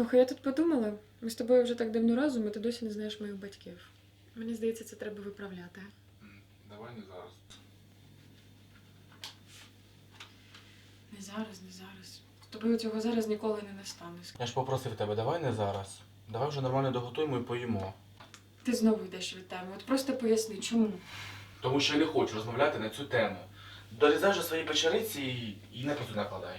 Слухай, я тут подумала, ми з тобою вже так давно разом, і ти досі не знаєш моїх батьків. Мені здається, це треба виправляти. Давай не зараз. Не зараз, не зараз. З тобою цього зараз ніколи не настане. Я ж попросив тебе, давай не зараз. Давай вже нормально доготуємо і поїмо. Ти знову йдеш від теми. От просто поясни, чому. Тому що я не хочу розмовляти на цю тему. Дорізай вже свої печериці і, і на накладай.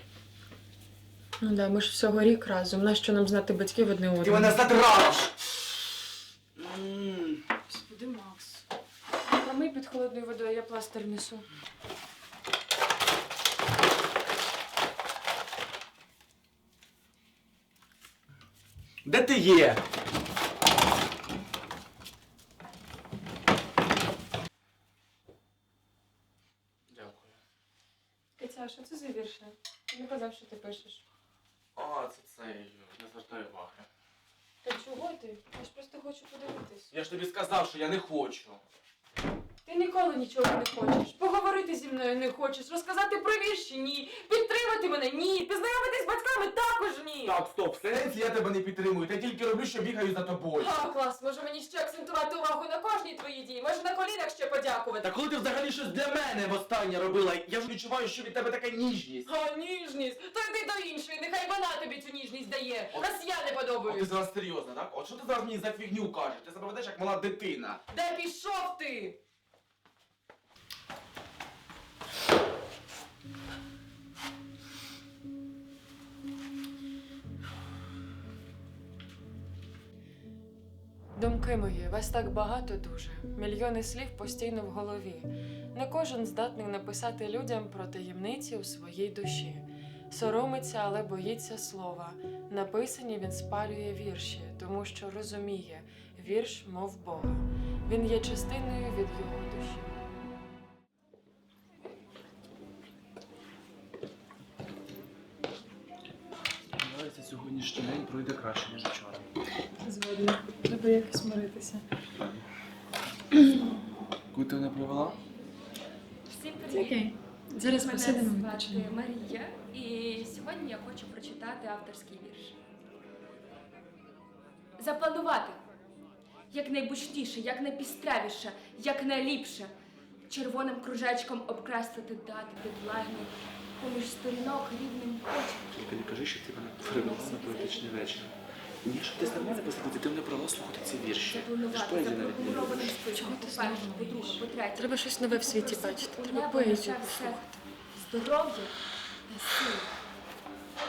Ну да, ми ж всього рік разом. Нащо нам знати батьків одне одного? Ти мене задрав! Господи, Макс. Помий під холодною водою, я пластир несу. Де ти є? Дякую. А що це за вірші? Не казав, що ти пишеш. Цей. Не звертаю уваги. Та чого ти? Я ж просто хочу подивитись. Я ж тобі сказав, що я не хочу. Ти ніколи нічого не хочеш. Поговорити зі мною не хочеш, розказати про вірші ні, підтримати мене ні, познайомитись з батьками також ні. Так, стоп, Сенці, я тебе не підтримую. Я тільки роблю, що бігаю за тобою. А, клас, може мені ще акцентувати увагу на кожній твоїй дії, може на колінах ще подякувати. Та коли ти взагалі щось для мене востаннє робила, я ж відчуваю, що від тебе така ніжність. А, ніжність, то йди іншої, нехай вона тобі цю ніжність дає, От- раз я не От ти подобаюсь. зараз серйозно, так? От що ти зараз мені за фігню кажеш? Ти себе ведеш як мала дитина. Де пішов ти? Думки мої, вас так багато дуже. Мільйони слів постійно в голові. Не кожен здатний написати людям про таємниці у своїй душі. Соромиться, але боїться слова. Написані він спалює вірші, тому що розуміє, вірш, мов Бога. Він є частиною від його душі. Сподіваюся, сьогоднішній день пройде краще, ніж вчора. Згодна. Треба якось миритися. Куди ти мене привела? Всім привіт! Зараз Мене посидимо звати. Марія, і сьогодні я хочу прочитати авторський вірш. Запланувати якнайбучніше, якнайпістрявіше, якнайліпше. Червоним кружечком обкреслити дати дедлайни поміж сторінок рівним почерком. Тільки не кажи, що ти мене привела на поетичний вечір. Ні, щоб ти нормально посидіти, ти мене привела слухати ці вірші. Ти ж поезію навіть не любиш. По-перше, по-друге, по-третє. Треба щось нове в світі бачити. Треба поезію все послухати. Здоров'я та сили.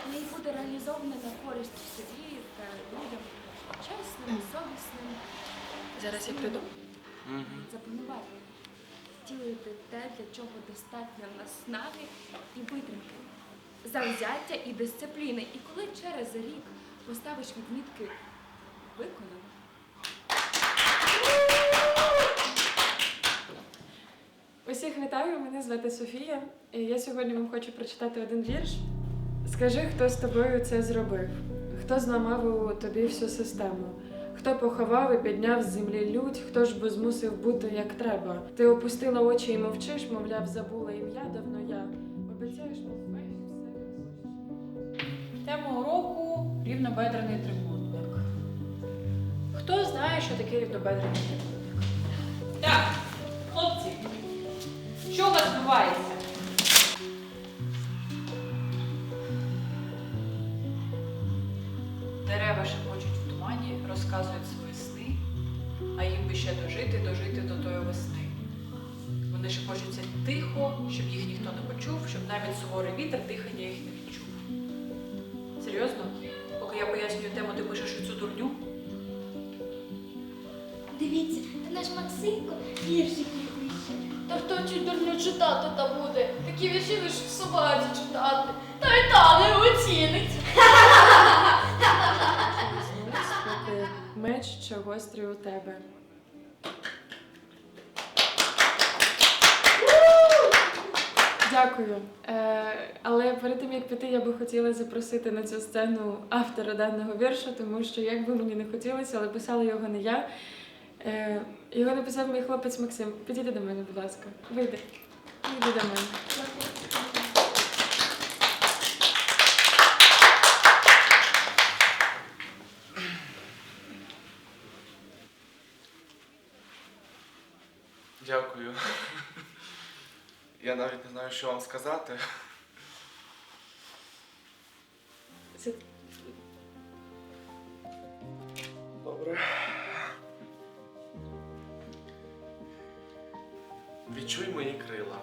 В ній буде реалізована на користь собі та людям, чесним, совісним. Зараз я прийду. Запланувати. Втілити те, для чого достатньо наснаги і витримки, завзяття і дисципліни. І коли через рік поставиш відмітки виконано. Усіх вітаю, мене звати Софія. І я сьогодні вам хочу прочитати один вірш. Скажи, хто з тобою це зробив, хто зламав у тобі всю систему, хто поховав і підняв з землі лють, хто ж би змусив бути як треба. Ти опустила очі і мовчиш, мовляв, забула ім'я давно я. Обіцяєш, мов все. Тема уроку рівнобедрений трикутник. Хто знає, що таке рівнобедрений трикутник? Так, хлопці, що у вас відбувається? Дерева шепочуть в тумані, розказують свої сни, а їм би ще дожити, дожити до тої весни. Вони шепочуться тихо, щоб їх ніхто не почув, щоб навіть суворий вітер дихання їх не відчув. Дивіться, та наш Максимко віршики пише. Та хто цю дурню читати та буде? Такі вірші лиш собаці читати. Та й та не оцінить. Меч, що гострий у тебе. Дякую. Е, але перед тим як піти, я би хотіла запросити на цю сцену автора даного вірша, тому що як би мені не хотілося, але писала його не я. Е, його написав мій хлопець Максим. Підійди до мене, будь ласка. Вийди. Вийди до мене. Дякую. Я навіть не знаю, що вам сказати. Це Відчуй мої крила.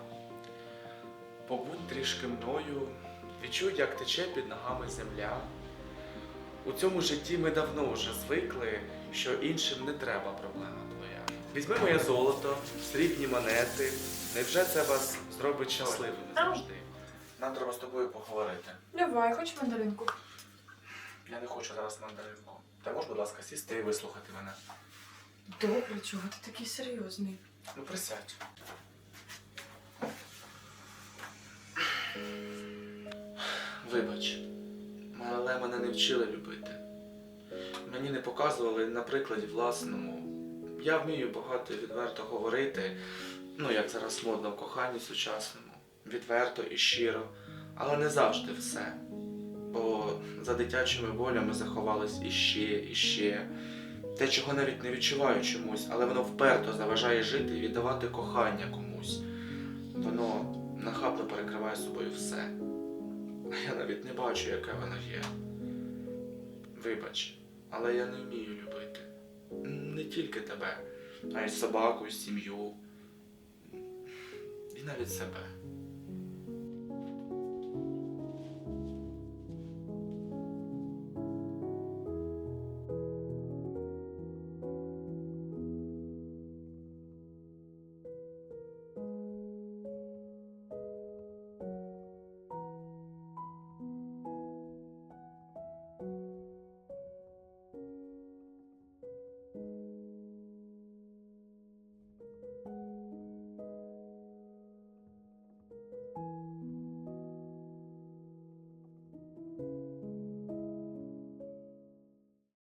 Побудь трішки мною, відчуй, як тече під ногами земля. У цьому житті ми давно вже звикли, що іншим не треба проблема твоя. Візьми моє золото, срібні монети. Невже це вас зробить щасливими завжди? Нам треба з тобою поговорити. давай, хоч мандаринку. Я не хочу зараз мандаринку. Та можеш, будь ласка, сісти і вислухати мене. Добре, чого ти такий серйозний? Ну, присядь. Не вчили любити. Мені не показували на прикладі власному. Я вмію багато відверто говорити, ну як зараз модно в коханні сучасному, відверто і щиро, але не завжди все. Бо за дитячими болями заховались іще, іще. Те, чого навіть не відчуваю чомусь, але воно вперто заважає жити і віддавати кохання комусь. Воно нахабно перекриває собою все. А я навіть не бачу, яке воно є. Вибач, але я не вмію любити. Не тільки тебе, а й собаку, і сім'ю. І навіть себе.